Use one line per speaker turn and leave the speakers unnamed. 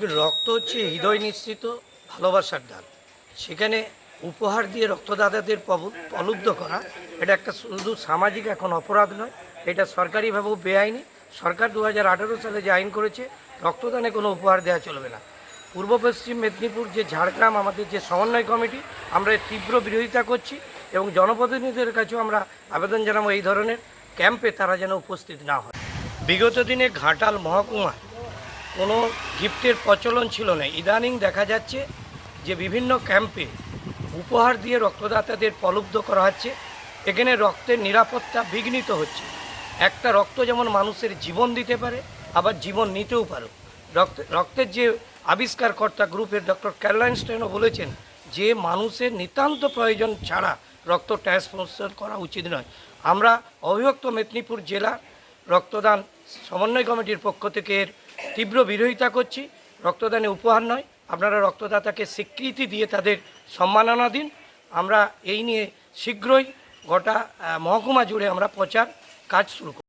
রক্ত হচ্ছে হৃদয় নিশ্চিত ভালোবাসার দান সেখানে উপহার দিয়ে রক্তদাতাদের প্রলুব্ধ করা, এটা একটা শুধু সামাজিক এখন অপরাধ নয়, এটা সরকারিভাবেও বেআইনি। সরকার দু হাজার আঠেরো সালে যে আইন করেছে, রক্তদানে কোনো উপহার দেওয়া চলবে না। পূর্ব পশ্চিম মেদিনীপুর যে ঝাড়গ্রাম, আমাদের যে সমন্বয় কমিটি, আমরা তীব্র বিরোধিতা করছি এবং জনপ্রতিনিধিদের কাছেও আমরা আবেদন জানাব এই ধরনের ক্যাম্পে তারা যেন উপস্থিত না হয়। বিগত দিনে ঘাটাল মহকুমায় কোনো গিফটের প্রচলন ছিল না। ইদানিং দেখা যাচ্ছে যে বিভিন্ন ক্যাম্পে উপহার দিয়ে রক্তদাতাদের প্রলুব্ধ করা হচ্ছে। এখানে রক্তের নিরাপত্তা বিঘ্নিত হচ্ছে। একটা রক্ত যেমন মানুষের জীবন দিতে পারে, আবার জীবন নিতেও পারে। রক্ত, রক্তের যে আবিষ্কারকর্তা গ্রুপের ডক্টর ক্যারলাইনস্টাইনও বলেছেন যে মানুষের নিতান্ত প্রয়োজন ছাড়া রক্ত ট্রান্সফার করা উচিত নয়। আমরা অবিভক্ত মেদিনীপুর জেলা রক্তদান সমন্বয় কমিটির পক্ষ থেকে এর তীব্র বিরোধিতা করছি, রক্তদানে উপহার নয়। আপনারা রক্তদাতাকে স্বীকৃতি দিয়ে তাদের সম্মাননা দিন। আমরা এই নিয়ে শীঘ্রই গোটা মহকুমা জুড়ে আমরা প্রচার কাজ শুরু